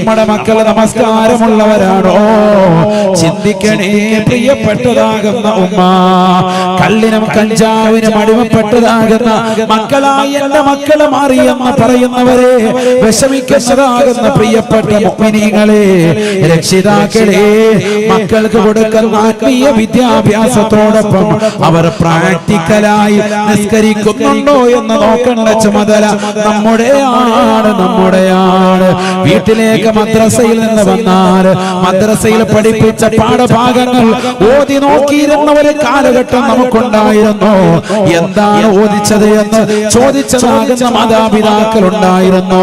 നമ്മുടെ മക്കൾ നമസ്കാരമുള്ളവരാണോ? ചിന്തിക്കണേ പ്രിയപ്പെട്ടതാകുന്ന ഉമ്മ. കല്ലിനും കഞ്ചാവിനും അടിമപ്പെട്ടതാകുന്ന മക്കളായി എന്റെ മക്കളെ മാറിയെന്ന് പറയുന്നവരെ വിഷമിക്കുന്നതാകുന്ന പ്രിയപ്പെട്ട മുക്മിനീങ്ങളെ രക്ഷിതാക്കളെ മക്കൾക്ക് കൊടുക്കുന്ന ആത്മീയ വിദ്യാഭ്യാസത്തോടൊപ്പം അവർ പ്രാക്ടിക്കലായി നിസ്കരിക്കുന്നുണ്ടോ എന്ന് നോക്കേണ്ട ചുമതല നമ്മുടെയാണ് നമ്മുടെയാണ്. വീട്ടിലേക്ക് മദ്രസയിൽ നിന്ന് വന്നാൽ മദ്രസയിൽ പഠിപ്പിച്ച പാഠഭാഗങ്ങൾ ഓതി നോക്കിയിരുന്ന ഒരു കാലഘട്ടം നമുക്കുണ്ടായിരുന്നു. എന്താണ് ഓദിച്ചത് എന്ന് ചോദിച്ചതാകുന്ന മാതാപിതാക്കൾ ഉണ്ടായിരുന്നു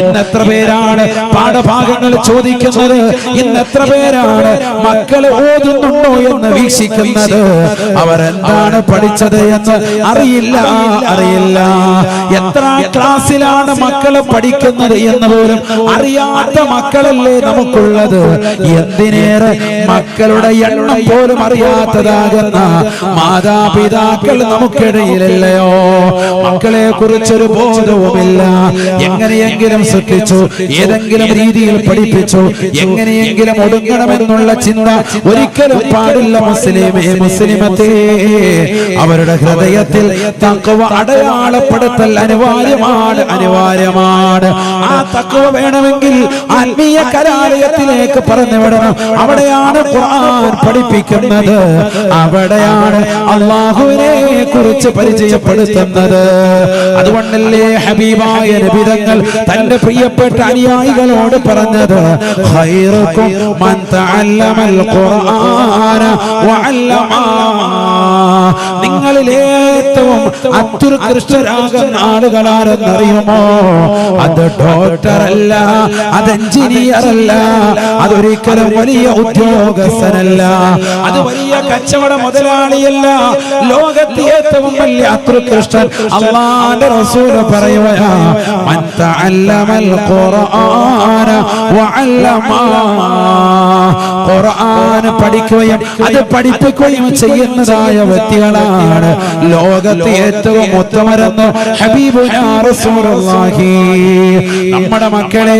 ഇന്നെത്ര പേരാണ് പാഠഭാഗങ്ങൾ ചോദിക്കുന്നത്? ഇന്നെത്ര പേരാണ് മക്കളെ ഓതുന്നുണ്ടോ എന്ന് വീക്ഷിക്കുന്നത്? അവരെന്താണ് പഠിച്ചത് എന്ന് അറിയില്ല അറിയില്ല. എത്ര ക്ലാസ്സിലാണ് മക്കൾ പഠിക്കുന്നത് എന്ന് പോലും അറിയാത്ത മക്കളല്ലേ നമുക്കുള്ളത്? എന്തിനേറെ മക്കളുടെ എണ്ണം പോലും അറിയാത്തതാകുന്ന മാതാപിതാക്കൾ നമുക്കിടയിലല്ലയോ? മക്കളെ കുറിച്ചൊരു ബോധവുമില്ല. എങ്ങനെയെങ്കിലും ശ്രദ്ധിച്ചു ഏതെങ്കിലും രീതിയിൽ പഠിപ്പിച്ചു. എങ്ങനെയെങ്കിലും ഒടുങ്ങണമെന്നുള്ള ചിന്ത ഒരിക്കലും പാടില്ല മുസ്ലിമേ മുസ്ലിമത്തേ. അവരുടെ ഹൃദയത്തിൽ തക്കവ അടയാളപ്പെടുത്തൽ അനിവാര്യമാണ്. അനിവാര്യമാണ്. ആ തക്കവ വേണമെങ്കിൽ ആത്മീയ കലാലയത്തിലേക്ക് പറഞ്ഞു വിടണം. അവിടെയാണ് ഖുർആൻ പഠിപ്പിക്കുന്നത്. അവിടെയാണ് അള്ളാഹുവിനെ കുറിച്ച് പരിചയപ്പെടുത്തുന്നത്. അതുകൊണ്ടല്ലേ ഹബീബായ നബിതങ്ങൾ തന്റെ പ്രിയപ്പെട്ട അനുയായികളോട് പറഞ്ഞത് നിങ്ങളിൽ ഏറ്റവും അത്യുത്കൃഷ്ടരാകുന്ന ആളുകളാരെന്നറിയുമോ? അത് ഡോക്ടർ അല്ല അത് എഞ്ചിനീയർ അല്ല അതൊരിക്കലും വലിയ ഉദ്യോഗസ്ഥനല്ല. അത് വലിയ കച്ചവട മുതലാളിയല്ല. ലോകത്തെ ഏറ്റവും വലിയ അത്യുത്കൃഷ്ടൻ അള്ളാന്റെ റസൂൽ പറയുകയാ മൻ തഅല്ലമൽ ഖുർആന വഅല്ലമാ. ഖുർആൻ പഠിക്കുകയും അത് പഠിപ്പിക്കുകയും ചെയ്യുന്നതായ വ്യക്തികളാണ് ലോകത്തെ ഏറ്റവും ഉത്തമരെന്ന് റസൂലുള്ളാഹി. നമ്മുടെ മക്കളെ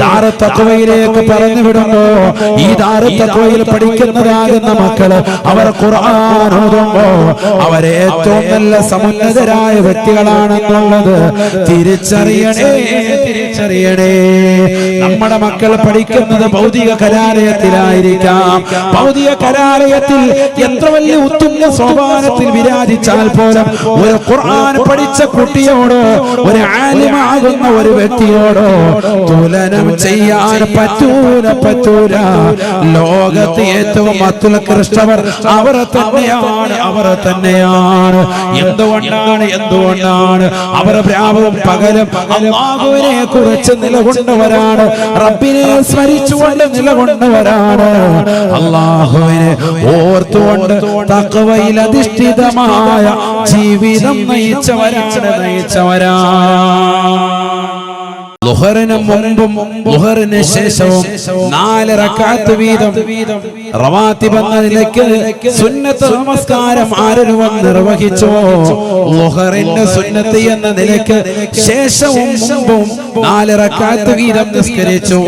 ദാറത്തക്വയിലേക്ക് പറഞ്ഞു വിടുമ്പോ ഈ ദാരത്തക്കുവയിൽ പഠിക്കുന്നതാകുന്ന മക്കൾ അവർ ഖുർആൻ ഓതുമ്പോ അവരെ ഏറ്റവും നല്ല സമുന്നതരായ വ്യക്തികളാണെന്നുള്ളത് തിരിച്ചറിയണേ തിരിച്ചറിയണേ. നമ്മുടെ മക്കൾ പഠിക്കുന്നത് ഭൗതിക കലാലയത്തിലായിരിക്കാം. ഭൗതിക കലാലയത്തിൽ എത്ര വലിയ ഉത്തുംഗ സോപാനത്തിൽ വിരാജിച്ചാൽ പോലും ഒരു ഖുർആൻ പഠിച്ച കുട്ടിയോടോ ഒരു ആലിമാകുന്ന ഒരു വ്യക്തിയോടോ തുലനം ചെയ്യാൻ പറ്റൂല പറ്റൂല. ലോകത്തെ ഏറ്റവും അത്യുത്കൃഷ്ടവർ അവർ തന്നെയാണ് അവർ തന്നെയാണ്. എന്തുകൊണ്ടാണ് എന്തുകൊണ്ടാണ്? അവർ രാവും പകലും അള്ളാഹുവിനെ കുറിച്ച് നിലകൊണ്ടവരാണ്. റബ്ബിനെ സ്മരിച്ചുകൊണ്ട് നിലകൊണ്ടവരാണ്. അള്ളാഹുവിനെ ഓർത്തുകൊണ്ട് തക്കവയിൽ അധിഷ്ഠിതമായ ജീവിതം നയിച്ചവരാണ് നയിച്ചവരാണ്. ലുഹറിന് മുമ്പും ലുഹറിന് ശേഷവും നാല് റക്കാത്ത് വീതം റവാത്തിബ് എന്ന നിലയ്ക്ക് സുന്നത്ത് നമസ്കാരം ആരൊരുവൻ നിർവഹിച്ചോ? ലുഹറിന്റെ സുന്നത്ത് എന്ന നിലയ്ക്ക് ശേഷവും മുമ്പും നാല് റക്കാത്ത് വീതം നിസ്കരിച്ചോ?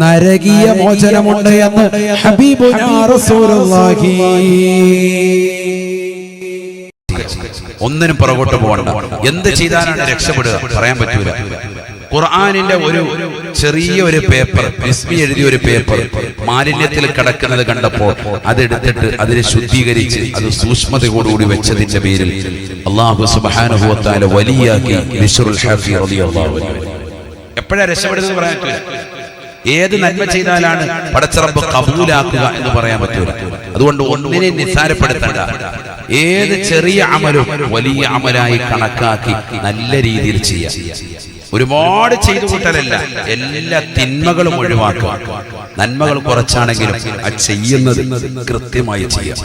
നരകീയ മോചനമുണ്ട് എന്ന് ഹബീബുനാ റസൂലുള്ളാഹി. ഒന്നിനും പുറകോട്ട് പോകണ്ട. എന്ത് ചെയ്താലാണ് രക്ഷപ്പെടുക? പറയാൻ പറ്റൂല. ഖുർആാനിന്റെ ഒരു ചെറിയ ഒരു പേപ്പർ ബിസ്മി എഴുതിയ ഒരു പേപ്പർ മാലിന്യത്തിൽ കിടക്കുന്നത് കണ്ടപ്പോൾ അതെടുത്തിട്ട് അതിനെ ശുദ്ധീകരിച്ച് അത് സൂക്ഷ്മതയോടുകൂടി വെച്ചതിന്റെ പേരിൽ അള്ളാഹു സുബാനുഭവത്താല വലിയാക്കി എപ്പോഴാണ് രക്ഷപ്പെടുന്നത് പറയാൻ ഏത് നന്മ ചെയ്താലാണ് പടച്ചറബ് കബൂലാക്കുക എന്ന് പറയാൻ പറ്റൂല. അതുകൊണ്ട് ഒന്നിനെ നിസ്സാരപ്പെടുത്തണ്ട. ഏത് ചെറിയ അമലും വലിയ അമലായി കണക്കാക്കി നല്ല രീതിയിൽ ചെയ്യാം. ഒരുപാട് ചെയ്തു കൂട്ടലല്ല എല്ലാ തിന്മകളും ഒഴിവാക്കുക. നന്മകൾ കുറച്ചാണെങ്കിലും അത് ചെയ്യുന്നത് കൃത്യമായി ചെയ്യാം.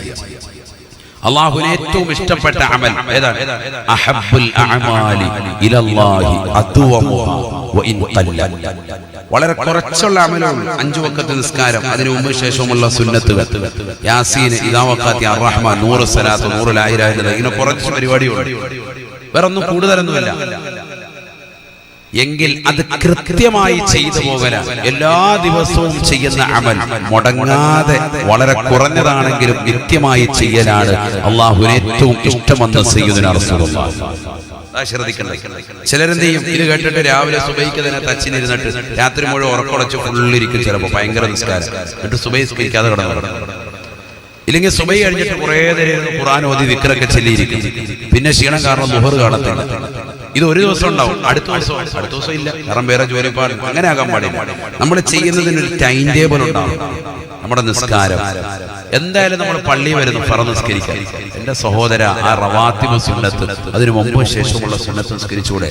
അള്ളാഹുവിന് ഏറ്റവും ഇഷ്ടപ്പെട്ട അമൽ ഏതാണ്? അഹബ്ബുൽ അഅമാലി ഇലല്ലാഹി അദ്വമുഹാ വഇൻ ഖല്ല വളരെ കുറച്ചുള്ള അമലാണ് അഞ്ചു വക്കത്ത് നിസ്കാരം അതിനു മുമ്പ് ശേഷമുള്ള സുന്നത്തുകൾ. യാസീൻ ഇദാ വഖാത്തി അർറഹ്മാൻ നൂറ് സലാത്ത് നൂറ് ലായിലാ ഇങ്ങനെ കുറച്ച് പരിപാടിയുണ്ട് വേറെ ഒന്നും കൂടുതലൊന്നുമില്ല. എങ്കിൽ അത് കൃത്യമായി ചെയ്തു പോകല. എല്ലാ ദിവസവും ചെയ്യുന്ന അമൽ മുടങ്ങാതെ വളരെ കുറഞ്ഞതാണെങ്കിലും കൃത്യമായി ചെയ്യലാണ്. അള്ളാഹു ഏറ്റവും ഇഷ്ടമെന്ന് ചെയ്യുന്നതിനർത്ഥം റസൂലുള്ളാഹി. അതാ ശ്രദ്ധിക്കണ്ടേ ചിലരെന്ത് ചെയ്യും? ഇത് കേട്ടിട്ട് രാവിലെ സുബൈക്ക് തന്നെ തച്ചിനിരുന്നിട്ട് രാത്രി മുഴുവൻ ഉറക്കുളച്ച് ഫുള്ളിരിക്കും ചിലപ്പോൾ ഭയങ്കര നിസ്കാരം. എന്നിട്ട് സുബൈ സുബൈക്കാതെ കിടന്നു. ഇല്ലെങ്കിൽ സുബൈ കഴിഞ്ഞിട്ട് കുറേ നേരം ഖുറാൻ ഓതി വിക്രൊക്കെ ചെല്ലിയിരിക്കും. പിന്നെ ക്ഷീണം കാരണം ലുഹർ കാണത്തില്ല. ഇത് ഒരു ദിവസം ഉണ്ടാവും. അടുത്ത ദിവസം അടുത്ത ദിവസം ഇല്ല. കാരണം വേറെ ജോലിപ്പാട്. അങ്ങനെ ആകാൻ പാടില്ല. നമ്മൾ ചെയ്യുന്നതിന് ഒരു ടൈം ടേബിൾ ഉണ്ടാവും നമ്മുടെ നിസ്കാരം. എന്തായാലും നമ്മൾ പള്ളി വരുന്നു ഫറ നിസ്കരിക്കാൻ എന്റെ സഹോദര ആ റവാത്തിബ് സുന്നത്ത് അതിനു മുമ്പ് ശേഷമുള്ള സുന്നത്ത് നിസ്കരിച്ചൂടെ?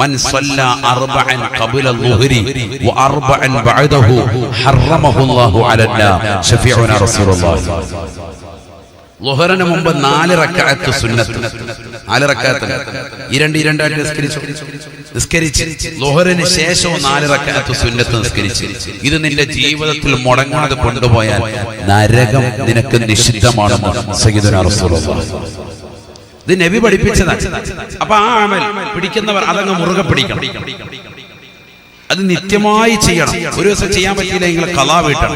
മൻ സല്ല അർബഅൻ ഖബല ളുഹരി വ അർബഅൻ ബഅദഹു റസൂലുള്ളാഹി. ലുഹറിന് മുമ്പ് നാല് റക്അത്ത് സുന്നത്ത്. നാല് റക്അത്ത് ഈ രണ്ട് നിസ്കരിച്ചു. നിസ്കരിച്ച്. ലോഹറിന് ശേഷവും നാല് റക്അത്ത് സുന്നത്ത് നിസ്കരിച്ച്. ഇത് നിന്റെ ജീവിതത്തിൽ മുടങ്ങാതെ കൊണ്ടുപോയാൽ നരകം നിനക്ക് നിഷിദ്ധമാണ് ഇത് നബി പഠിപ്പിച്ചതാണ്. അപ്പൊ ആ അമൽ പിടിക്കുന്നവർ അതങ്ങ് മുറുകെ പിടിക്കണം. അത് നിത്യമായി ചെയ്യണം. ഒരു ദിവസം ചെയ്യാൻ പറ്റിയില്ല നിങ്ങൾ കലാ വീട്ടണം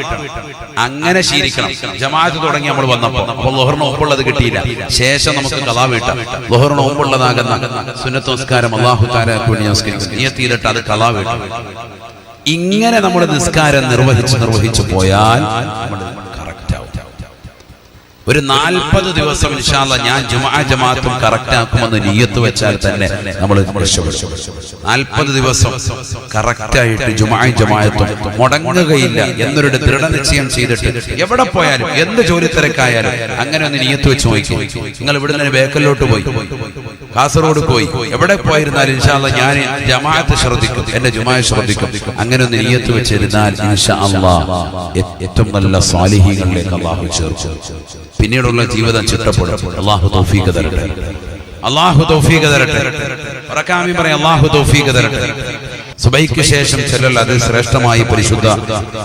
അങ്ങനെ ശീലിക്കണം. ജമാഅത്ത് തുടങ്ങി നമ്മൾ വന്നപ്പോൾ അപ്പോൾ ലോഹറിന് മുമ്പുള്ളത് കിട്ടിയില്ല. ശേഷം നമുക്ക് കലാ വീട്ടാം ലോഹറിന് മുമ്പുള്ളതാകുന്ന സുന്നത്ത് നമസ്കാരം. അള്ളാഹു താരക്ക് വേണ്ടി നമസ്കരിക്കും നിയത്തിയിലിട്ട് അത് കലാ വീട്ടാം ഇങ്ങനെ നമ്മുടെ നിസ്കാരം നിർവഹിച്ച് നിർവഹിച്ചു പോയാൽ. ഒരു നാൽപ്പത് ദിവസം ഇൻഷാല്ല ഞാൻ ജുമാ ജമാഅത്തും കറക്റ്റ് ആക്കുമെന്ന് നീയത്ത് വെച്ചാൽ തന്നെ നമ്മൾ നാൽപ്പത് ദിവസം കറക്റ്റ് ആയിട്ട് ജുമാ ജമാഅത്തും മുടങ്ങുകയില്ല എന്നൊരു ദൃഢനിശ്ചയം ചെയ്തിട്ട് എവിടെ പോയാലും എന്ത് ജോലി തിരക്കായാലും അങ്ങനെ ഒന്ന് നീയത്ത് വെച്ച് നോക്കി. നിങ്ങൾ ഇവിടെ നിന്ന് ബേക്കലിലോട്ട് പോയി. കാസർഗോഡ് പോയി. എവിടെ പോയിരുന്നാലും ഇൻഷാല്ല ഞാൻ ജമാഅത്ത് ശ്രദ്ധിക്കും. എന്റെ ജുമാ ശ്രദ്ധിക്കും. അങ്ങനെ ഒന്ന് നീയത്ത് വെച്ചിരുന്നാൽ ഇൻഷാ അള്ളാ ഏറ്റവും നല്ല സ്വാലിഹികളിലേക്ക് അള്ളാഹു ചേർക്കും. പിന്നീടുള്ള ജീവിതം ചിട്ടപ്പെടും. അള്ളാഹു തൗഫീഖ് തരട്ടെ. അള്ളാഹു തൗഫീഖ് തരട്ടെ. പറക്കാമി പറയാം അള്ളാഹു തൗഫീഖ് തരട്ടെ. സുബൈക്ക് ശേഷം ചിലർ അത് ശ്രേഷ്ഠമായി പരിശുദ്ധ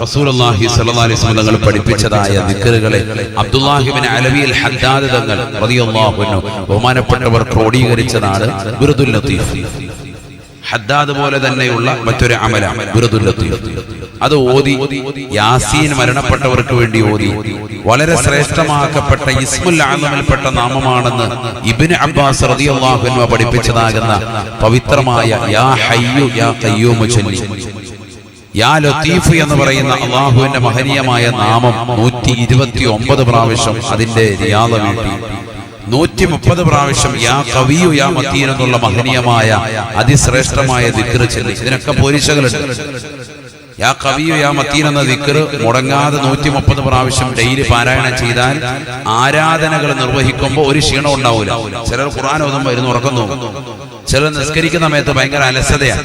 അലൈഹി വസല്ലം തങ്ങൾ പഠിപ്പിച്ചതായ ദിക്കറുകളെ അബ്ദുല്ലാഹിബിൻ അലവിയിൽ ഹദ്ദാദ് തങ്ങൾ ബഹുമാനപ്പെട്ടവർ ക്രോഡീകരിച്ചതാണ് ബിറുദുൽ ലത്തീഫ്. ഹദ്ദാദ് പോലെ തന്നെയുള്ള മറ്റൊരു അമലാണ് അത് ഓതി യാസീൻ മരണപ്പെട്ടവർക്ക് വേണ്ടി ഓതി. വളരെ ശ്രേഷ്ഠമാക്കപ്പെട്ട ഇസ്മുൽ ആലമിൽപ്പെട്ട നാമമാണെന്ന് ഇബ്നു അബ്ബാസ് പഠിപ്പിച്ചതാകുന്ന പവിത്രമായ യാ ഹയ്യു യാ യാ ലത്തീഫ് എന്ന് പറയുന്ന അള്ളാഹുവിന്റെ മഹനീയമായ നാമം നൂറ്റി ഇരുപത്തി ഒമ്പത് പ്രാവശ്യം അതിന്റെ റിയാദ വീട്ടി. നൂറ്റി മുപ്പത് പ്രാവശ്യം യാ കവിയു യാ മത്തീൻ എന്നുള്ള മഹനീയമായ അതിശ്രേഷ്ഠമായ ദിക്ർ ചെല്ലി ഇതിനൊക്കെ പോലീശകളുണ്ട് യാ കവിയു യാ മത്തീൻ എന്ന ദിക്ർ മുടങ്ങാതെ നൂറ്റി മുപ്പത് പ്രാവശ്യം ഡെയിലി പാരായണം ചെയ്താൽ ആരാധനകൾ നിർവഹിക്കുമ്പോൾ ഒരു ക്ഷീണം ഉണ്ടാവില്ല ചിലർ ഖുറാൻ ഓതുമ്പോൾ ഇരുന്ന് ഉറക്കുന്നു. ചിലർ നിസ്കരിക്കുന്ന സമയത്ത് ഭയങ്കര അലസതയാണ്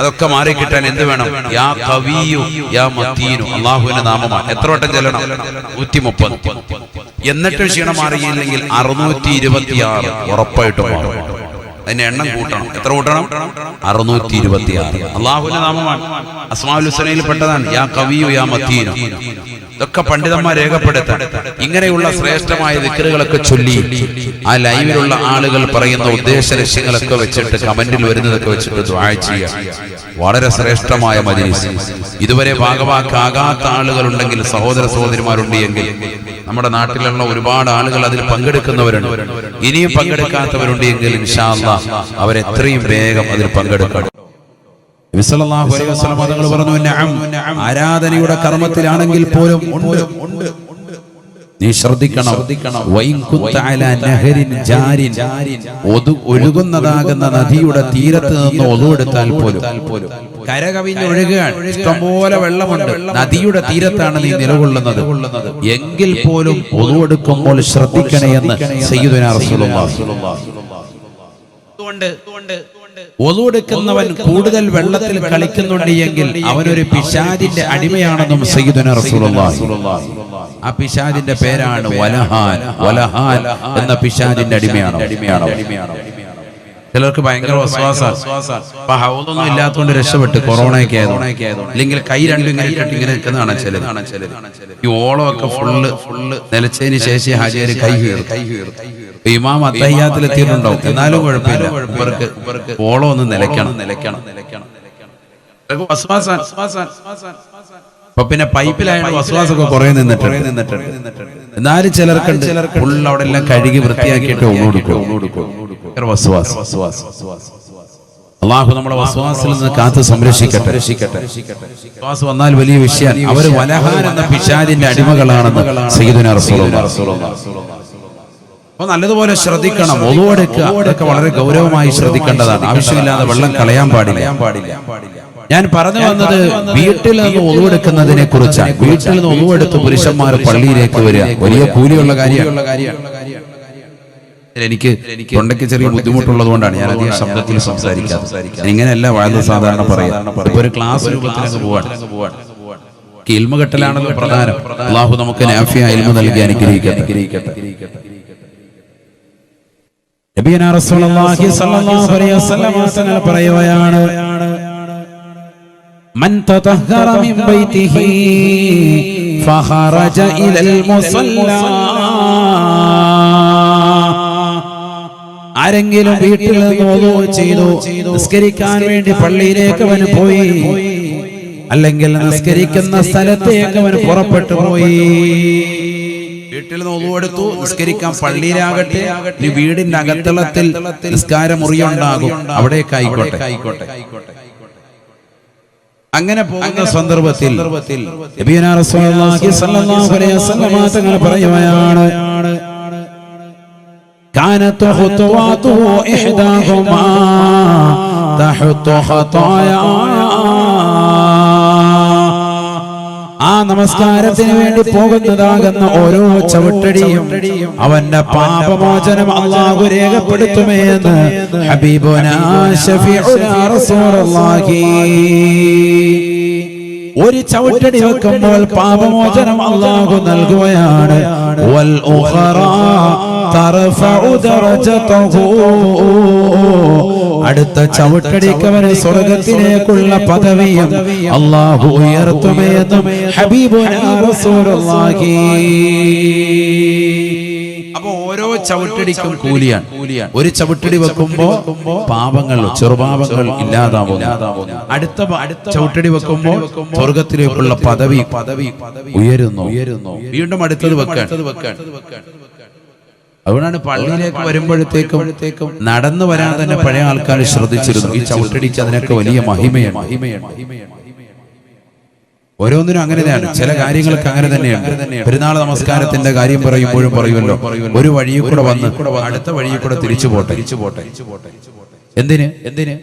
അതൊക്കെ മാറി കിട്ടാൻ എന്ത് വേണം? യാ കവിയു യാ മത്തീനു അള്ളാഹുവിന്റെ നാമമാണ്. എത്ര വട്ടം ചെല്ലണം? നൂറ്റി മുപ്പത് എന്നിട്ട് ക്ഷീണം മാറിയില്ലെങ്കിൽ അറുന്നൂറ്റി ഇരുപത്തിയാറ് ഉറപ്പായിട്ടും മാറും. അതിന്റെ എണ്ണം കൂട്ടണം. എത്ര കൂട്ടണം? അറുന്നൂറ്റി ഇരുപത്തിയാറ് അള്ളാഹുവിന്റെ നാമമാണ്. അസ്മാഉൽ ഹുസനയിൽ പെട്ടതാണ്. യാ കവിയു യാ മത്തീനു. ഇതൊക്കെ പണ്ഡിതന്മാർ രേഖപ്പെടുത്താൻ. ഇങ്ങനെയുള്ള ശ്രേഷ്ഠമായ ദിക്കറുകളൊക്കെ ചൊല്ലി ആ ലൈവിലുള്ള ആളുകൾ പറയുന്ന ഉദ്ദേശ ലക്ഷ്യങ്ങളൊക്കെ വെച്ചിട്ട് കമന്റിൽ വരുന്നതൊക്കെ വെച്ചിട്ട് ദ്വാഴ ചെയ്യുക. വളരെ ശ്രേഷ്ഠമായ മജീസ് ഇതുവരെ ഭാഗവാക്കാകാത്ത ആളുകൾ ഉണ്ടെങ്കിൽ സഹോദര സഹോദരിമാരുണ്ട് എങ്കിൽ നമ്മുടെ നാട്ടിലുള്ള ഒരുപാട് ആളുകൾ അതിൽ പങ്കെടുക്കുന്നവരുണ്ട്. ഇനിയും പങ്കെടുക്കാത്തവരുണ്ട് എങ്കിൽ ഇൻഷാ അല്ലാ അവരെത്രയും വേഗം അതിൽ പങ്കെടുക്കണം. തങ്ങൾ പറഞ്ഞു ആരാധനയുടെ കർമ്മത്തിലാണെങ്കിൽ പോലും ഉണ്ട്. നീ ശ്രദ്ധിക്കണം. ഒഴുകുന്നതാകുന്ന നദിയുടെ തീരത്ത് നിന്ന് ഒതുവെടുത്താൽ പോലും. കരകവിഞ്ഞ് ഒഴുകുകയാണ്. ഇഷ്ടംപോലെ വെള്ളമുണ്ട്. നദിയുടെ തീരത്താണ് നീ നിലകൊള്ളുന്നത്. എങ്കിൽ പോലും പൊതുവെടുക്കുമ്പോൾ ശ്രദ്ധിക്കണേ എന്ന് സയ്യിദുനാ റസൂലുള്ളാഹി ഒതുവെടുക്കുന്നവൻ കൂടുതൽ വെള്ളത്തിൽ കളിക്കുന്നുണ്ട് എങ്കിൽ അവനൊരു പിശാദിന്റെ അടിമയാണെന്നും സയ്യിദുന റസൂലുള്ളാഹി ആ പിശാദിന്റെ പേരാണ് വലഹാൻ. വലഹാൻ. എന്ന പിശാദിന്റെ അടിമയാണ് അടിമയാണ് അടിമയാണ് ചിലർക്ക് ഭയങ്കര വിശ്വാസമാണ്. ഇല്ലാത്തോണ്ട് ഇല്ലാത്തതുകൊണ്ട് രക്ഷപ്പെട്ട് കൊറോണയൊക്കെ ആയതുകൊണ്ട്. അല്ലെങ്കിൽ കൈ രണ്ടും ഇങ്ങനെ ഇട്ടിട്ട് ഇങ്ങനെ നിൽക്കുന്നതാണ് ചിലത്. ഈ ഓളമൊക്കെ ഫുള്ള് ഫുള്ള് നിലച്ചതിന് ശേഷം ഹാജിയാര് കൈ കീറും. ഇമാം അദ്ദേഹത്തിൽ എത്തിയിട്ടുണ്ടാവും. എന്നാലും കുഴപ്പമില്ല. ഇവർക്ക് ഇവർക്ക് ഓളം ഒന്ന് നിലയ്ക്കണം. നിലയ്ക്കണം. നിലയ്ക്കണം. അപ്പൊ പിന്നെ പൈപ്പിലായ വസ്വാസൊക്കെ കുറെ നിന്നിട്ടുണ്ട്. നിന്നിട്ട് എന്നാലും ചിലർക്കുണ്ട് ഫുൾ അവിടെ എല്ലാം കഴുകി വൃത്തിയാക്കിയിട്ട് വസ്വാസ് അള്ളാഹു നമ്മുടെ വസ്വാസിൽ നിന്ന് കാത്തു സംരക്ഷിക്കട്ടെ. രക്ഷിക്കട്ടെ വിശ്വാസ് വന്നാൽ വലിയ വിഷയം. അവർ വലഹാൻ എന്ന പിശാദിന്റെ അടിമകളാണെന്ന് സയ്യിദുനാ അപ്പൊ നല്ലതുപോലെ ശ്രദ്ധിക്കണം ഒതുവെടുക്കുക അതൊക്കെ വളരെ ഗൗരവമായി ശ്രദ്ധിക്കേണ്ടതാണ്. ആവശ്യമില്ലാതെ വെള്ളം കളയാൻ പാടില്ല. പാടില്ല. ഞാൻ പറഞ്ഞു വന്നത് വീട്ടിൽ നിന്ന് ഒതുവെടുക്കുന്നതിനെ കുറിച്ചാണ്. വീട്ടിൽ നിന്ന് ഒതുവെടുത്ത് പുരുഷന്മാർ പള്ളിയിലേക്ക് വരിക. വലിയ കൂലിയുള്ള കാര്യമാണ്. എനിക്ക് തൊണ്ടയ്ക്ക് ചെറിയ ബുദ്ധിമുട്ടുള്ളത് കൊണ്ടാണ് ഞാൻ അധികം ശബ്ദത്തിൽ സംസാരിക്കാറ് ഇങ്ങനെയല്ല വളരെ സാധാരണ പറയാം ഒരു ക്ലാസ് രൂപത്തിലങ്ങ് പോവാണ്. ഇൽമ കെട്ടലാണല്ലോ പ്രധാനം. അള്ളാഹു നമുക്ക് നാഫിയ ഇൽമു നൽകി അനുഗ്രഹിക്കട്ടെ. നബിയന റസൂലുള്ളാഹി സ്വല്ലല്ലാഹു അലൈഹി വസല്ലം തങ്ങൾ പറയുകയാണ് മൻ തതഹറ മിൻ ബൈതിഹി ഫഹറജ ഇലൽ മുസല്ല. ആരെങ്കിലും വീട്ടിൽ നിന്ന് ചെയ്തു നിസ്കരിക്കാൻ വേണ്ടി പള്ളിയിലേക്ക് അവൻ പോയി. അല്ലെങ്കിൽ നിസ്കരിക്കുന്ന സ്ഥലത്തേക്ക് അവൻ പുറപ്പെട്ടു പോയി. വീട്ടിൽ നിന്ന് ഒതുവെടുത്തു നിസ്കരിക്കാൻ പള്ളിയിലാകട്ടെ. ഈ വീടിന്റെ അകത്തളത്തിൽ നിസ്കാരം മുറിയുണ്ടാകും. അവിടെ ആയിക്കോട്ടെ. ആയിക്കോട്ടെ. അങ്ങനെ പോകുന്ന സന്ദർഭത്തിൽ സന്ദർഭത്തിൽ റസൂലുള്ളാഹി സ്വല്ലല്ലാഹു അലൈഹി വസല്ലം തങ്ങൾ പറയുകയാണ്. كانت خطواته إحداهما تحط خطايا ആ നമസ്കാരത്തിന് വേണ്ടി പോകുന്നതാകുന്ന ഓരോ ചവിട്ടടിയും അവന്റെ പാപമോചനം അള്ളാഹു രേഖപ്പെടുത്തുമേ എന്ന് ഹബീബുനാ ശഫീഉനാ റസൂലുള്ളാഹി ഒരു ചവിട്ടടി വെക്കുമ്പോൾ പാപമോചനം അള്ളാഹു നൽകുകയാണ്. വൽ ഉഖറ തർഫഉ ദറജതഹു അടുത്ത ചവിട്ടടിക്ക് അവന് സ്വർഗത്തിലേക്കുള്ള പദവിയും അള്ളാഹു ഉയർത്തുമെന്നും അപ്പൊ ഓരോ ചവിട്ടടിക്കും കൂലിയാണ്. ഒരു ചവിട്ടടി വെക്കുമ്പോ പാപങ്ങൾ ചെറുപാപങ്ങൾ ഇല്ലാതാവും അടുത്ത ചവിട്ടടി വെക്കുമ്പോ സ്വർഗത്തിലേക്കുള്ള പദവി പദവി ഉയരുന്നു. ഉയരുന്നു വീണ്ടും അടുത്തത് വെക്കാൻ. വെക്കാൻ. അതുകൊണ്ടാണ് പള്ളിയിലേക്ക് വരുമ്പോഴത്തേക്കും നടന്നു വരാൻ തന്നെ പഴയ ആൾക്കാർ ശ്രദ്ധിച്ചിരുന്നു ഈ ചവിട്ടടിച്ച് അതിനൊക്കെ വലിയ മഹിമയാണ്. ഓരോന്നിനും അങ്ങനെ തന്നെയാണ്. ചില കാര്യങ്ങൾക്ക് അങ്ങനെ തന്നെയാണ് പെരുന്നാൾ നമസ്കാരത്തിന്റെ കാര്യം പറയുമ്പോഴും പറയുമല്ലോ. ഒരു വഴിയിൽ കൂടെ വന്ന് അടുത്ത വഴിയിൽ കൂടെ തിരിച്ചു പോട്ടെ. എന്തിന്? എന്തിന്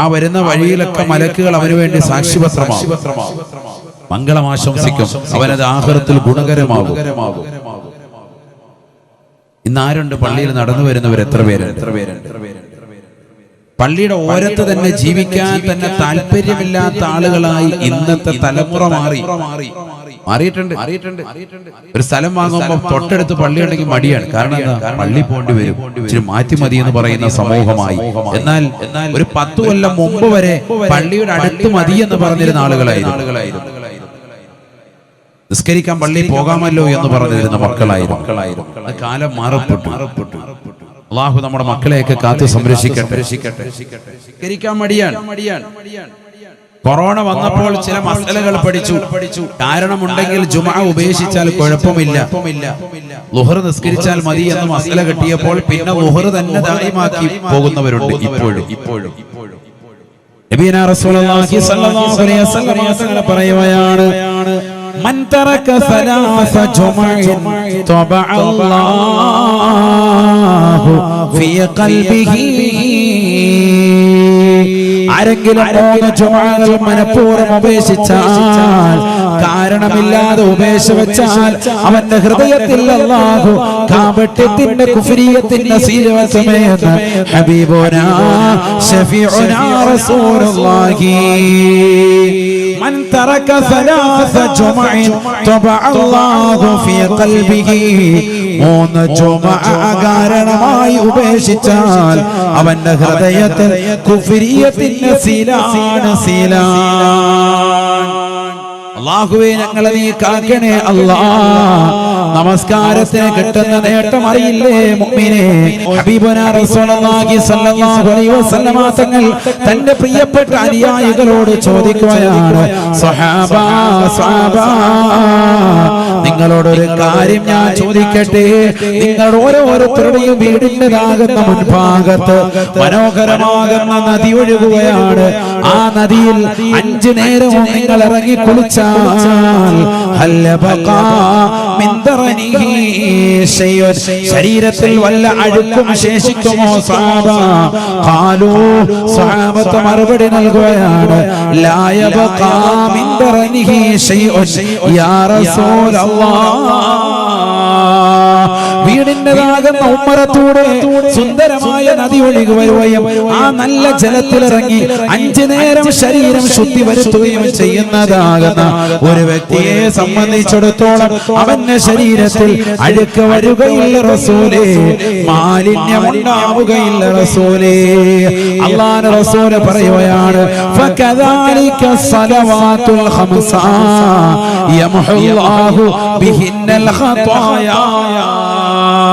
ആ വരുന്ന വഴിയിലൊക്കെ മലക്കുകൾ അവന് വേണ്ടി സാക്ഷിപത്രമാകും മംഗളം ആശംസിക്കും. അവനത് ആഹാരത്തിൽ ഗുണകരമാകും ഇന്ന് ആരുണ്ട്? പള്ളിയിൽ നടന്നു വരുന്നവർ എത്ര പേരുണ്ട്? എത്ര പേരുണ്ട് പള്ളിയുടെ ഓരത്ത് തന്നെ ജീവിക്കാൻ തന്നെ താല്പര്യമില്ലാത്ത ആളുകളായി ഇന്നത്തെ തലമുറ മാറി. മാറിയിട്ടുണ്ട്. മാറിയിട്ടുണ്ട് ഒരു സ്ഥലം വാങ്ങുമ്പോൾ തൊട്ടടുത്ത് പള്ളി ഉണ്ടെങ്കിൽ മടിയാണ്. കാരണം എന്താ? പള്ളി പോണ്ടി വരും. ഇച്ചിരി മാറ്റി മതി എന്ന് പറയുന്ന സമൂഹമായി. എന്നാൽ ഒരു പത്ത് കൊല്ലം മുമ്പ് വരെ പള്ളിയുടെ അടുത്ത് മതി എന്ന് പറഞ്ഞിരുന്ന ആളുകളായിരുന്നു. നിസ്കരിക്കാൻ പള്ളിയിൽ പോകാമല്ലോ എന്ന് പറഞ്ഞിരുന്ന മക്കളായിരുന്നു. കാലം മാറപ്പെട്ടു. അള്ളാഹു നമ്മുടെ മക്കളെയൊക്കെ കാത്തു സംരക്ഷിക്കട്ടെ. നിസ്കരിക്കാൻ മടിയാണ്. കൊറോണ വന്നപ്പോൾ ചില മസലകൾ പഠിച്ചു. പഠിച്ചു. കാരണമുണ്ടെങ്കിൽ ജുമ ഉപേക്ഷിച്ചാൽ കുഴപ്പമില്ല. ലുഹർ നിസ്കരിച്ചാൽ മതി എന്ന് മസല കിട്ടിയപ്പോൾ പിന്നെ ലുഹർ തന്നെ ദായിമാക്കി പോകുന്നവരുണ്ട് ഇപ്പോഴും. ഇപ്പോഴും. ഇപ്പോഴും പറയുകയാണ്. മൻ തറക സലാസ ജുമഇൻ തബഅ അല്ലാഹു ഫീ ഖൽബിഹി ആരെങ്കിലും മൂന്ന് ജുമഅകൾ മനഃപൂർവ്വം ഉപേക്ഷിച്ചാൽ കാരണമില്ലാതെ ഉപേക്ഷ വെച്ചാൽ അവന്റെ ഹൃദയത്തിൽ അല്ലാഹു കാപട്യത്തിന്റെ കുഫരിയത്തിന്റെ സീലവസമയെന്ന് ഹബീബുനാ ഷഫീഉനാ റസൂലുള്ളാഹി من ترك ثلاث جمع മൂന്ന് ചുമ കാരണമായി ഉപേക്ഷിച്ചാൽ അവന്റെ ഹൃദയത്തിൽ കുഫിരിയത്തിന് ശീലാണ് ശീല അള്ളാഹുവേ ഞങ്ങളെ നീ കാക്കണേ അല്ലാ. നമസ്കാരത്തിന് കിട്ടുന്ന നേട്ടം അറിയില്ലേ മുമ്പിനെ റസൂലുള്ളാഹി അലൈഹി തന്റെ പ്രിയപ്പെട്ട അനുയായികളോട് ചോദിക്കുകയാണ് സ്വഹാബ സ്വഹാബ നിങ്ങളോടൊരു കാര്യം ഞാൻ ചോദിക്കട്ടെ? നിങ്ങൾ ഓരോരുത്തരുടെയും വീടിന്റെതാകുന്ന മുൻഭാഗത്ത് മനോഹരമാകുന്ന നദി ഒഴുകുകയാണ്. ആ നദിയിൽ അഞ്ചു നേരവും നിങ്ങൾ ഇറങ്ങി കുളിച്ചാൽ. ശരീരത്തിൽ വല്ല അഴുക്കും ശേഷിക്കുമോ സാബ? കാലോ സാബത്ത് മറുപടി നൽകുകയാണ്. ലായബ മിൻ ദറനിഹി আল্লাহ വീടിന്റെതാകുന്ന ഉമ്മരത്തൂടെ സുന്ദരമായ നദി ഒഴുകി വരികയും ആ നല്ല ജലത്തിലിറങ്ങി അഞ്ചു നേരം ശരീരം ശുദ്ധി വരുത്തുകയും ചെയ്യുന്നതാകുന്ന ഒരു വ്യക്തിയെ സംബന്ധിച്ചിടത്തോളം അവന്റെ ശരീരത്തിൽ അഴുക്ക് വരുകയില്ല റസൂലേ. മാലിന്യം ഉണ്ടാവുകയില്ല റസൂലേ. അള്ളാൻ റസൂൽ പറയുകയാണ് സലവാത്തുൽ ഹംസ യമഹു ബിഹിന്നൽ ഖതായാ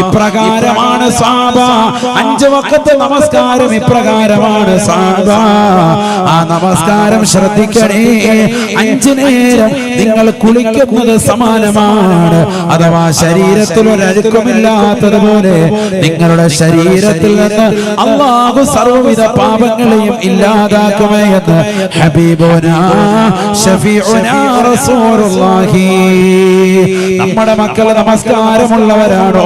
ഇപ്രകാരമാണ് സാബ. അഞ്ച് വക്കത്തെ നമസ്കാരം ഇപ്രകാരമാണ് സാബ. ആ നമസ്കാരം ശ്രദ്ധിക്കണേ. അഞ്ചു നേരം നിങ്ങൾ കുളിക്കുന്നത് സമാനമാണ്. അഥവാ ശരീരത്തിൽ ഒരു അഴുക്കുമില്ലാത്തതുപോലെ നിങ്ങളുടെ ശരീരത്തിൽ നിന്ന് അള്ളാഹു സർവവിധ പാപങ്ങളെയും ഇല്ലാതാക്കുമെന്ന് ഹബീബോനാ ഷഫീഉനാ റസൂലുള്ളാഹി. നമ്മുടെ മക്കൾ നമസ്കാരമുള്ളവരാണോ?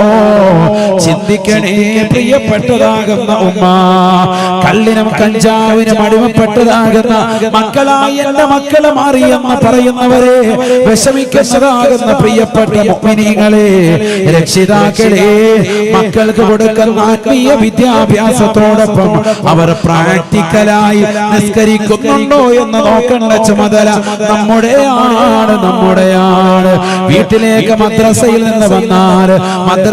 ചിന്തിക്കണേ പ്രിയപ്പെട്ടതാകുന്ന ഉമ്മ. കല്ലിനും കഞ്ചാവിനും അടിമപ്പെട്ടതാകുന്ന മക്കളായി എന്റെ മക്കളെ മാറിയെന്ന് പറയുന്നവരെ വിഷമിക്കുന്നതാകുന്ന പ്രിയപ്പെട്ട മുഗ്മിനീങ്ങളെ രക്ഷിതാക്കളെ മക്കൾക്ക് കൊടുക്കുന്ന ആത്മീയ വിദ്യാഭ്യാസത്തോടൊപ്പം അവർ പ്രാക്ടിക്കലായി നിസ്കരിക്കുന്നുണ്ടോ എന്ന് നോക്കേണ്ട ചുമതല നമ്മുടെയാണ് നമ്മുടെയാണ്. വീട്ടിലേക്ക് മദ്രസയിൽ നിന്ന് വന്നാൽ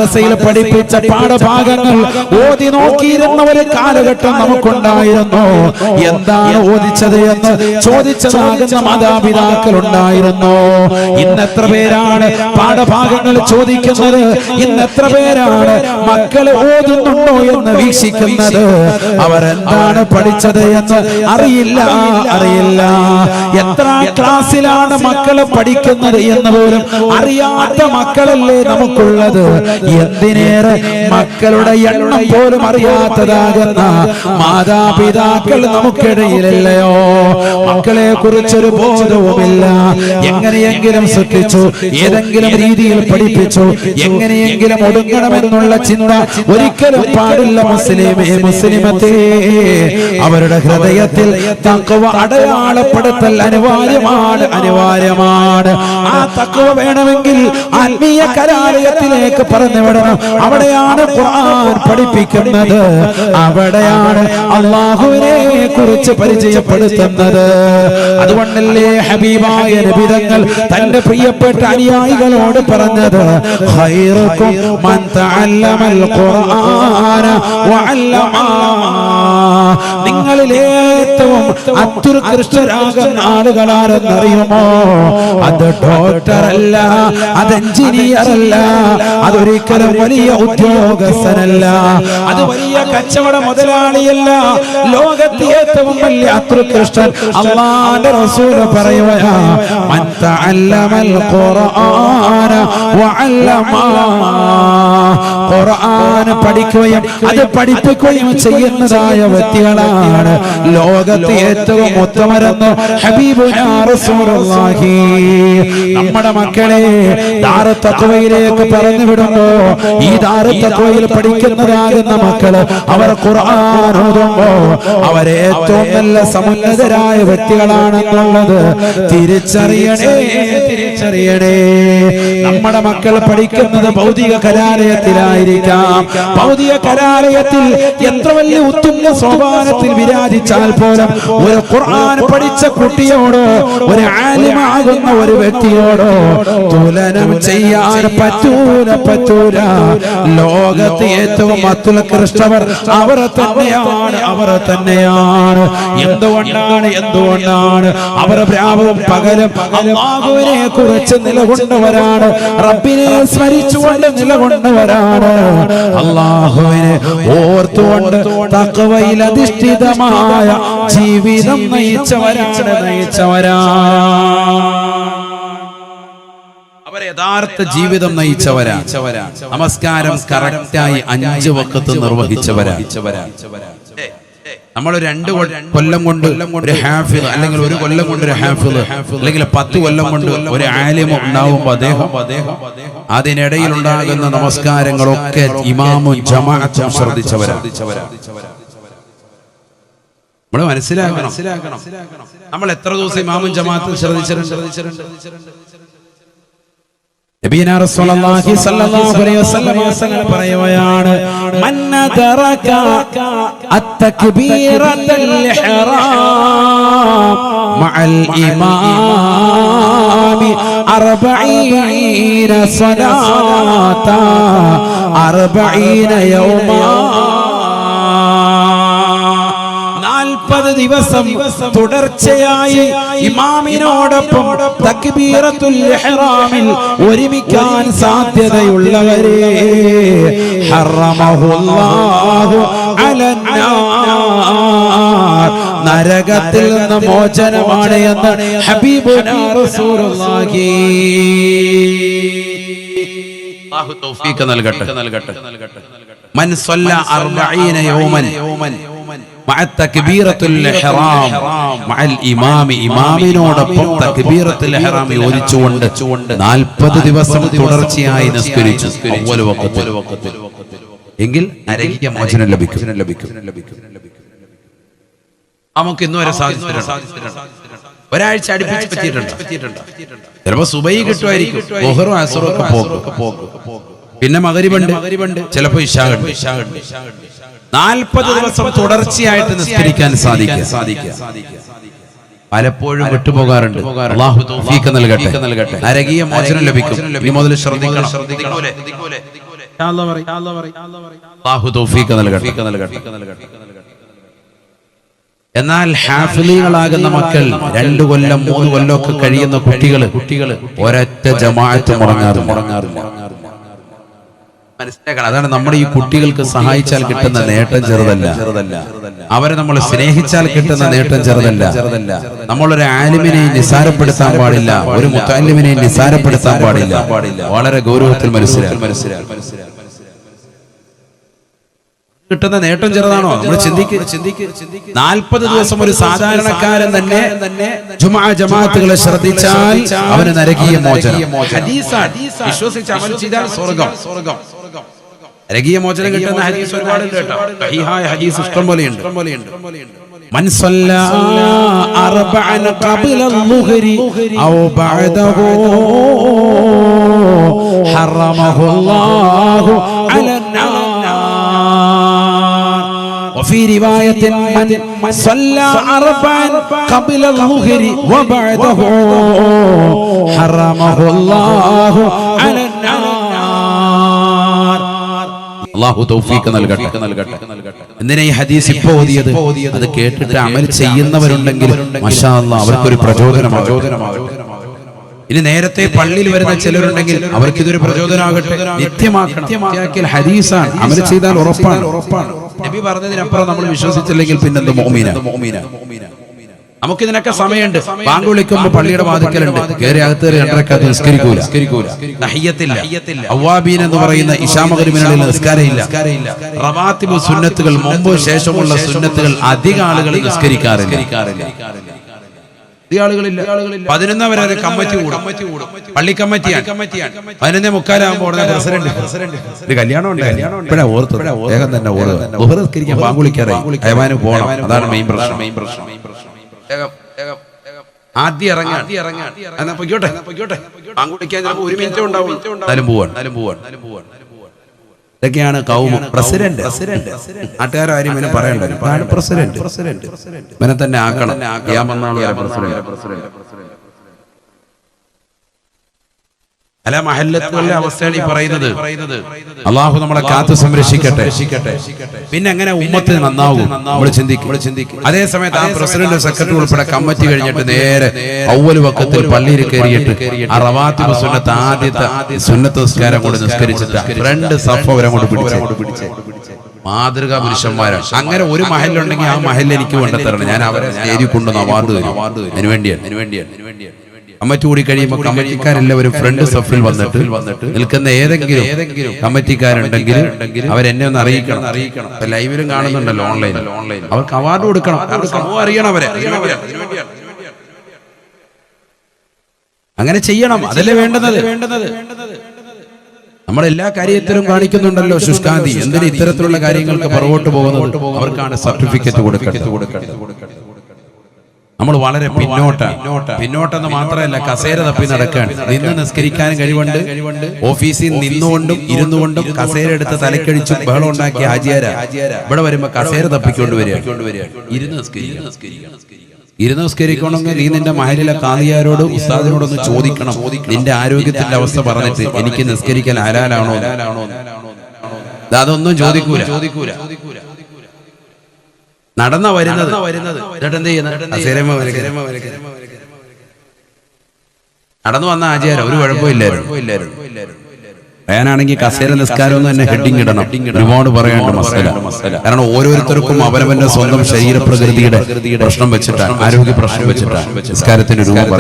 മദ്രസയിൽ പഠിപ്പിച്ച പാഠഭാഗങ്ങൾ ഓതി നോക്കിയിരുന്ന ഒരു കാലഘട്ടം നമുക്കുണ്ടായിരുന്നു എന്താണ് ഓദിച്ചത് എന്ന് ചോദിച്ചതാകുന്ന മാതാപിതാക്കൾ ഉണ്ടായിരുന്നു. ഇന്നെത്ര പേരാണ് പാഠഭാഗങ്ങൾ ചോദിക്കുന്നത്? ഇന്നെത്ര പേരാണ് മക്കളെ ഓതുന്നുണ്ടോ എന്ന് വീക്ഷിക്കുന്നത്? അവരെന്താണ് പഠിച്ചത് എന്ന് അറിയില്ല അറിയില്ല എത്ര ക്ലാസ്സിലാണ് മക്കളെ പഠിക്കുന്നത് എന്ന് പോലും അറിയാത്ത മക്കളല്ലേ നമുക്കുള്ളത്? എന്തിനേറെ മക്കളുടെ എണ്ണം പോലും അറിയാത്തതാകുന്ന മാതാപിതാക്കൾ നമുക്കിടയിലല്ലയോ? മക്കളെ കുറിച്ചൊരു ബോധവുമില്ല. എങ്ങനെയെങ്കിലും ശ്രദ്ധിച്ചു ഏതെങ്കിലും രീതിയിൽ പഠിപ്പിച്ചു എങ്ങനെയെങ്കിലും ഒടുങ്ങണമെന്നുള്ള ചിന്ത ഒരിക്കലും പാടില്ല മുസ്ലിമേ മുസ്ലിമത്തെ. അവരുടെ ഹൃദയത്തിൽ തക്കവ അടയാളപ്പെടുത്തൽ അനിവാര്യമാണ് അനിവാര്യമാണ്. ആ തക്കവ വേണമെങ്കിൽ ആത്മീയ കലാലയത്തിലേക്ക് പറഞ്ഞു വിടണം അവിടെയാണ് പഠിപ്പിക്കുന്നത്. അവിടെയാണ് അള്ളാഹുവിനെ കുറിച്ച് പരിചയപ്പെടുത്തുന്നത്. അതുകൊണ്ടല്ലേ ഹബീബായ നബിതങ്ങൾ തന്റെ പ്രിയപ്പെട്ട അനുയായികളോട് പറഞ്ഞത്? നിങ്ങളിൽ ഏറ്റവും അത്യുത്കൃഷ്ടരാകുന്ന ആളുകളാരെന്നറിയുമോ? അത് ഡോക്ടർ അല്ല അത് എഞ്ചിനീയർ അല്ല അതൊരിക്കലും വലിയ ഉദ്യോഗസ്ഥനല്ല. അത് വലിയ കച്ചവട മുതലാളിയല്ല. ലോകത്തെ ഏറ്റവും വലിയ അത്യുത്കൃഷ്ടൻ അള്ളാന്റെ റസൂൽ പറയുകയാ മൻ തഅല്ലമൽ ഖുർആന വഅല്ലമാ. ഖുർആൻ പഠിക്കുകയും അത് പഠിപ്പിക്കുകയും ചെയ്യുന്നതായ വ്യക്തികളാണ് ലോകത്തെ ഏറ്റവും ഉത്തമരെന്ന് നമ്മുടെ മക്കളെ താരത്തത്വയിലേക്ക് പറഞ്ഞു വിടുമ്പോ ഈ ദാറത്തക്വയിൽ പഠിക്കുന്നതാകുന്ന മക്കൾ അവർ ഖുർആൻ ഓതുമ്പോ അവരെ ഏറ്റവും നല്ല സമുന്നതരായ വ്യക്തികളാണെന്നുള്ളത് തിരിച്ചറിയണേ. തിരിച്ചറിയണേ. നമ്മുടെ മക്കൾ പഠിക്കുന്നത് ഭൗതിക കലാലയത്തിലായിരിക്കാം. ഭൗതിക കലാലയത്തിൽ എത്ര വലിയ ഉത്തുംഗ സോപാനത്തിൽ വിരാജിച്ചാൽ പോലും ഒരു ഖുർആൻ പഠിച്ച കുട്ടിയോടോ ഒരു ആലിമാകുന്ന ഒരു വ്യക്തിയോടോ തുലനം ചെയ്യാൻ പറ്റൂല പറ്റൂല. ലോകത്ത് ഏറ്റവും അത്യുത്കൃഷ്ടവർ അവർ തന്നെയാണ് അവർ തന്നെയാണ്. എന്തുകൊണ്ടാണ് എന്തുകൊണ്ടാണ്? അവർ രാവും പകലും അള്ളാഹുവിനെ കുറിച്ച് നിലകൊണ്ടവരാണ്. റബ്ബിനെ സ്മരിച്ചുകൊണ്ട് നിലകൊണ്ടവരാണ്. അള്ളാഹുവിനെ ഓർത്തുകൊണ്ട് തക്കവയിൽ അധിഷ്ഠിതമായ ജീവിതം നയിച്ചവരാണ് നയിച്ചവരാ. അവർ യഥാർത്ഥ ജീവിതം നയിച്ചവരാ. നമസ്കാരം കറക്റ്റായി അഞ്ച് വക്കത്ത് നിർവഹിച്ചവരാ. നമ്മൾ രണ്ട് കൊല്ലം കൊണ്ട് ഒരു ഹാഫിൽ അല്ലെങ്കിൽ ഒരു കൊല്ലം കൊണ്ട് ഒരു ഹാഫിൽ അല്ലെങ്കിൽ പത്ത് കൊല്ലം കൊണ്ട് ഒരു ആലിമ ഉണ്ടാവുമ്പോൾ അദ്ദേഹം. അതിനിടയിൽ ഉണ്ടാകുന്ന നമസ്കാരങ്ങളൊക്കെ ഇമാമും ജമാഅത്തും ശ്രദ്ധിച്ചവരാണ് നമ്മൾ മനസ്സിലാക്കണം. നമ്മൾ എത്ര ദിവസം ഇമാമും ജമാഅത്തും ശ്രദ്ധിച്ചിട്ടുണ്ട്. പറയുകയാണ് അർബഈന സ്വലാത്ത അർബഈന യൗമാ നാൽപ്പത് ദിവസം തുടർച്ചയായി ഇമാമിനോടൊപ്പം തക്ബീറത്തുൽ ഇഹ്റാമിൽ ഒരുമിക്കാൻ സാധ്യതയുള്ളവരെ ഹറമഹുല്ലാഹു അലന്നാർ നരകത്തിൽ നിന്ന് മോചനമാണ് എന്ന് ഹബീബുനാ റസൂലുള്ളാഹി. അല്ലാഹു തൗഫീഖ് നൽകട്ടെ. നൽകട്ടെ. മൻ സല്ല അർബഈന യൗമൻ. ഇമാമിനോടൊപ്പം തക്ബീറത്തുൽ ഇഹ്റാം യോജിച്ചുകൊണ്ട് 40 ദിവസം തുടർച്ചയായി നിസ്കരിച്ചു എങ്കിൽ നരകിയ മോചനം ലഭിക്കും. ലഭിക്കും. നമുക്ക് ഇന്ന് വരെ ഒരാഴ്ച അടുപ്പിച്ച് പറ്റിയിട്ടുണ്ട്. ചിലപ്പോ സുബൈ കിട്ടുമായിരിക്കും. പോകും. പിന്നെ മകരിബണ്ട് ചിലപ്പോ ഇഷാഗണ്ട് നാൽപ്പത് ദിവസം തുടർച്ചയായിട്ട് നിസ്കരിക്കാൻ സാധിക്കും സാധിക്കുക. പലപ്പോഴും വിട്ടുപോകാറുണ്ട്. അള്ളാഹു തൗഫീഖ് നൽകട്ടെ. നൽകട്ടെ. നരകീയ മോചനം ലഭിക്കും. ഇനി മുതൽ ശ്രദ്ധിക്കണം. അള്ളാഹു തൗഫീഖ് നൽകട്ടെ. നൽകട്ടെ. എന്നാൽ ഹാഫിലികളാകുന്ന മക്കൾ രണ്ടു കൊല്ലം മൂന്ന് കൊല്ലം ഒക്കെ കഴിയുന്ന കുട്ടികൾ കുട്ടികൾ ഒരൊറ്റ ജമാഅത്ത് മുടങ്ങാറ് മുടങ്ങാറില്ല. മനസ്സിലാക്കണം അതാണ് നമ്മുടെ ഈ കുട്ടികൾക്ക് സഹായിച്ചാൽ കിട്ടുന്ന നേട്ടം ചെറുതല്ല. അവരെ നമ്മൾ സ്നേഹിച്ചാൽ കിട്ടുന്ന നേട്ടം ചെറുതല്ല. നമ്മളൊരു ആലിമിനെ നിസാരപ്പെടുത്താൻ പാടില്ല. ഒരു മുത്താലിമിനെ നിസാരപ്പെടുത്താൻ പാടില്ല. വളരെ ഗൗരവത്തിൽ മനസ്സിലാക്കി കിട്ടുന്ന നേട്ടം ചെറുതാണോ? നമ്മൾ നാൽപ്പത് ദിവസം ഒരു സാധാരണക്കാരൻ തന്നെ ജുമാ ജമാഅത്തുകളെ ശ്രദ്ധിച്ചാൽ അവന് നരകീയ മോചനം. വിശ്വസിച്ച് അമൽ ചെയ്താൽ സ്വർഗം. സ്വർഗം. നരകീയ മോചനം കിട്ടുന്ന ഹദീസ് ഒരുപാട് കേട്ടോ സഹീഹായ ഹദീസ് ഇഷ്ടം പോലെയുണ്ട് من صلى أربعا قبل الظهر أو بعده حرمه الله على النار وفي رواية من صلى أربعا قبل الظهر وبعده حرمه الله على النار അള്ളാഹു തൗഫീഖ് നൽകട്ടെ. നൽകട്ടെ. എന്തിനാ ഈ ഹദീസ് ഇപ്പോ ഓതിയത്? അത് കേട്ടിട്ട് അമൽ ചെയ്യുന്നവരുണ്ടെങ്കിൽ മഷാ അല്ലാഹ് അവർക്കൊരു പ്രചോദനമാകട്ടെ. ഇനി നേരത്തെ പള്ളിയിൽ വരുന്ന ചിലരുണ്ടെങ്കിൽ അവർക്ക് ഇതൊരു പ്രചോദനമാകട്ടെ. നിത്യമാക്കിയാൽ ഹദീസാണ്. അമൽ ചെയ്താൽ ഉറപ്പാണ്. ഉറപ്പാണ്. നബി പറഞ്ഞതിനപ്പുറം നമ്മൾ വിശ്വസിച്ചില്ലെങ്കിൽ പിന്നെന്ത് മോമീന മോമീന? നമുക്ക് ഇതിനൊക്കെ സമയമുണ്ട്. ബാങ്ക് വിളിക്കുമ്പോ പള്ളിയുടെ വാതിക്കലുണ്ട് കയറി അകത്ത് കയറി രണ്ടരക്കാത്ത് നിസ്കരിക്കൂല. നിസ്കരിക്കൂല. അവ്വാബീൻ എന്ന് പറയുന്ന ഇഷാമകരിമിനുള്ളിൽ നിസ്കാരമില്ല റവാത്തിബ് സുന്നത്തുകൾ മുമ്പ് ശേഷമുള്ള സുന്നത്തുകൾ അധിക ആളുകൾ നിസ്കരിക്കാറില്ല. പതിനൊന്നാം വരെ ഒരു കമ്മിറ്റി കൂടും. പള്ളി കമ്മിറ്റിയാണ്. പതിനൊന്നേ മുക്കാലാകുമ്പോൾ ഉടനെ പ്രസിഡന്റ്. കല്യാണം ഉണ്ട്. ഇപ്പഴാ ഓർത്ത്. വേഗം തന്നെ ഓർത്ത്. ബഹുറസ്കരിക്കാൻ ബാങ്കുളിക്കാറായി അയമാനും പോകണം. അതാണ് മെയിൻ പ്രശ്നം. മെയിൻ പ്രശ്നം. ആദ്യം ഇറങ്ങാൻ. എന്നാ പൊയ്ക്കോട്ടെ. പൊയ്ക്കോട്ടെ. ആൺകുട്ടിക്കാൻ ചിലപ്പോൾ ഒരു മിനിറ്റ് ഉണ്ടാവും എന്നാലും പോവാണ്. എന്നാലും പോവാണ്. ഇതൊക്കെയാണ് കൗമ പ്രസിഡന്റ്. നാട്ടുകാരും ഇവനെ പറയണ്ട ഇതാണ് പ്രസിഡന്റ് പ്രസിഡന്റ് ഇവനെ തന്നെ ആക്കണം. ഞാൻ വന്നാണ് പ്രസിഡന്റ്. അല്ല മഹല്ലത്തുകളുടെ അവസ്ഥയാണ് ഈ പറയുന്നത്. അള്ളാഹു നമ്മളെ കാത്തു സംരക്ഷിക്കട്ടെ. പിന്നെ എങ്ങനെ ഉമ്മത്തിന് നന്നാവും? നമ്മൾ ചിന്തിക്കും. അതേ സമയത്ത് ആ പ്രസിഡന്റ് സെക്രട്ടറി ഉൾപ്പെടെ കമ്മിറ്റി കഴിഞ്ഞിട്ട് നേരെ ഔവൽ വക്കത്തിൽ പള്ളിയിൽ കയറിയിട്ട് ആ റവാത്തി സുന്നത്ത് ആദ്യത്തെ സുന്നത്ത് നിസ്കാരം കൊണ്ട് നിസ്കരിച്ചിട്ട് രണ്ട് സഫ വരെ കൊണ്ട് പിടിച്ചു മാതൃകാ പുരുഷന്മാരാണ് അങ്ങനെ ഒരു മഹലുണ്ടെങ്കിൽ ആ മഹൽ എനിക്ക് കൊണ്ടുതരണം ഞാൻ അവരെ കൊണ്ടുവന്ന് അവാർഡ് തരും അതിനുവേണ്ടിയാണ് അതിനുവേണ്ടിയാണ് വേണ്ടിയാണ്. കമ്മിറ്റി കൂടി കഴിയുമ്പോൾ കമ്മിറ്റിക്കാരെല്ലാവരും ഫ്രണ്ട് സഫിൽ വന്നിട്ട് നിൽക്കുന്ന ഏതെങ്കിലും കമ്മിറ്റിക്കാരുണ്ടെങ്കിൽ അവരെന്നെ ഒന്ന് അറിയിക്കണം. അറിയിക്കണം. ലൈവിലും കാണുന്നുണ്ടല്ലോ ഓൺലൈൻ ഓൺലൈൻ അവർക്ക് അവാർഡ് കൊടുക്കണം. സമൂഹം അറിയണം അവരെ. അങ്ങനെ ചെയ്യണം. അതല്ലേ വേണ്ടത്? വേണ്ടത്? നമ്മൾ എല്ലാ കാര്യത്തിലും കാണിക്കുന്നുണ്ടല്ലോ ശുഷ്കാന്തി. എന്തിനും ഇത്തരത്തിലുള്ള കാര്യങ്ങൾക്ക് പുറകോട്ട് പോകുന്നത്? അവർക്കാണ് സർട്ടിഫിക്കറ്റ് കൊടുക്കേണ്ടത്. നമ്മൾ വളരെ പിന്നോട്ട് പിന്നോട്ടെന്ന് മാത്രമല്ല കസേര തപ്പി നടക്കുകയാണ് നിന്ന് നിസ്കരിക്കാനും കഴിവുണ്ട്. ഓഫീസിൽ നിന്നുകൊണ്ടും ഇരുന്നുകൊണ്ടും കസേര എടുത്ത് തലക്കഴിച്ചും ബഹളം ഉണ്ടാക്കിയ ഹാജിയാര? ഇവിടെ വരുമ്പോ കസേര തപ്പിക്കൊണ്ട് വരിക. ഇരുന്ന് നിസ്കരിക്കണം ഇരുന്ന് നിസ്കരിക്കണമെങ്കിൽ നീ നിന്റെ മഹലിലെ കാതിയാരോട് ഉസ്താദിനോടൊന്ന് ചോദിക്കണം. നിന്റെ ആരോഗ്യത്തിന്റെ അവസ്ഥ പറഞ്ഞിട്ട് എനിക്ക് നിസ്കരിക്കാൻ ആരാലാണോ അതൊന്നും അതൊന്നും ചോദിക്കൂല. ചോദിക്കൂല. നടന്ന വരുന്നത്. എന്നിട്ട് എന്ത് ചെയ്യുന്നത് നടന്നു വന്ന ആചാരം ഒരു കുഴപ്പമില്ലായിരുന്നു പറയാനാണെങ്കിൽ കസേര നിസ്കാരം തന്നെ ഹെഡിങ് ഇടണം. ഒരുപാട് പറയാനുണ്ട് മസല. കാരണം ഓരോരുത്തർക്കും അവരവന്റെ സ്വന്തം ശരീരപ്രകൃതിയുടെ പ്രശ്നം വെച്ചിട്ടാണ് ആരോഗ്യ പ്രശ്നം വെച്ചിട്ടാണ് നിസ്കാരത്തിന്റെ രൂപം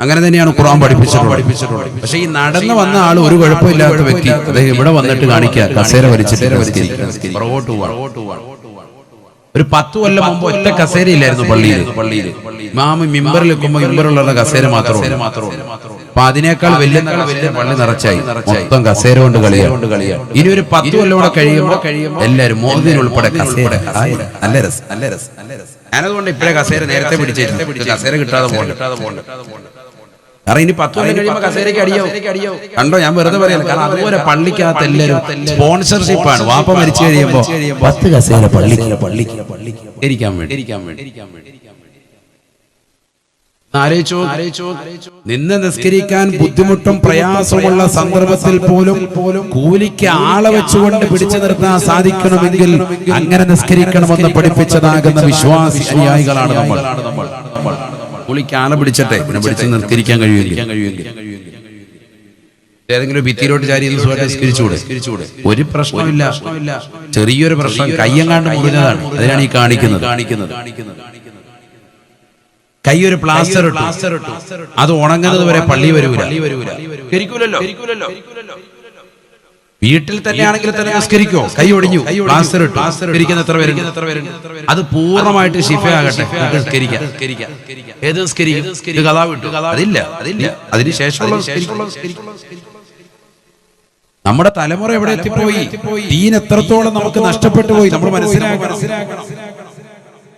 അങ്ങനെ തന്നെയാണ് ഖുറാൻ പഠിപ്പിച്ചിട്ടുള്ളത്. പക്ഷെ ഈ നടന്നു വന്ന ആൾ ഒരു കുഴപ്പമില്ലാത്ത വ്യക്തി. അദ്ദേഹം ഇവിടെ വന്നിട്ട് കാണിക്കുക. കസേര വലിച്ചിട്ട്. പുറകോട്ട് പോവാണ്. ഒരു പത്ത് കൊല്ലം മുമ്പ് ഒറ്റ കസേരയില്ലായിരുന്നു പള്ളിയിൽ പള്ളിയിൽ മാമ മിമ്പറിൽ വെക്കുമ്പോൾ മിമ്പറിലുള്ള കസേര മാത്രമേ അപ്പൊ അതിനേക്കാൾ വലിയ പള്ളി നിറച്ചായി. മൊത്തം കസേര കൊണ്ട് കളിയാണ് കളിയാണ് ഇനി ഒരു പത്ത് കൊല്ലം കൂടെ കഴിയുമ്പോൾ എല്ലാവരും മോദിന് ഉൾപ്പെടെ കസേര. നല്ല രസം. നല്ല രസം. ഞാനതുകൊണ്ട് ഇപ്പഴേ കസേര നേരത്തെ പിടിച്ചിരുന്നു. കസേര കിട്ടാതെ പോകണ്ട. കാരണം ഇനി പത്ത് കൊല്ലം കഴിയുമ്പോൾ കസേരയ്ക്ക് അടിയോ? കണ്ടോ? ഞാൻ വെറുതെ പറയാം കാരണം അതുപോലെ പള്ളിക്കകത്ത് എല്ലാവരും സ്പോൺസർഷിപ്പ് ആണ്. വാപ്പ മരിച്ചു കഴിയുമ്പോൾ പത്ത് കസേര പള്ളിക്ക്. പള്ളിക്ക് പള്ളിക്ക്. ഇരിക്കാൻ വേണ്ടി. ഇരിക്കാൻ വേണ്ടി. ഇരിക്കാൻ വേണ്ടി. നിന്ന് നിസ്കരിക്കാൻ ബുദ്ധിമുട്ടും പ്രയാസമുള്ള സന്ദർഭത്തിൽ പോലും പോലും കൂലിക്ക് ആളെ വെച്ചുകൊണ്ട് പിടിച്ചു നിർത്താൻ സാധിക്കണമെങ്കിൽ അങ്ങനെ നിസ്കരിക്കണമെന്ന് പഠിപ്പിച്ചതാകുന്ന വിശ്വാസി നമ്മൾ. നമ്മൾ. കൂലിക്ക് ആളെ പിടിച്ചട്ടെ പിന്നെ പിടിച്ച് നിർത്തിരിക്കാൻ കഴിയുമെങ്കിൽ. ഏതെങ്കിലും ഭിത്തിയിലോട്ട് ചാരി നിസ്കരിച്ചുകൂടെ ഒരു പ്രശ്നമില്ല. ചെറിയൊരു പ്രശ്നം കയ്യങ്ങാണ്ട് മുറിഞ്ഞതാണ്. അതിനാണ് ഈ കാണിക്കുന്നത്. കാണിക്കുന്നത്. കൈ ഒരു പ്ലാസ്റ്റർ ഇട്ടു. അത് ഉണങ്ങുന്നത് വരെ പള്ളി വരൂല. വീട്ടിൽ തന്നെയാണെങ്കിൽ തന്നെ നിസ്കരിക്കോ? കൈ ഒടിഞ്ഞു. പ്ലാസ്റ്റർ ഇട്ടു. നിസ്കരിക്കുന്ന എത്ര പേരുണ്ട്? അത് പൂർണമായിട്ട് ഷിഫയാകട്ടെ ഏത് നിസ്കരിക്കും? ഇത് കഥാ വിട്ടു അതില്ല. അതില്ല. അതിനുശേഷം നമ്മുടെ തലമുറ എവിടെ എത്തിപ്പോയി? ദീൻ എത്രത്തോളം നമുക്ക് നഷ്ടപ്പെട്ടു പോയി? നമ്മൾ മനസ്സിലാക്കണം.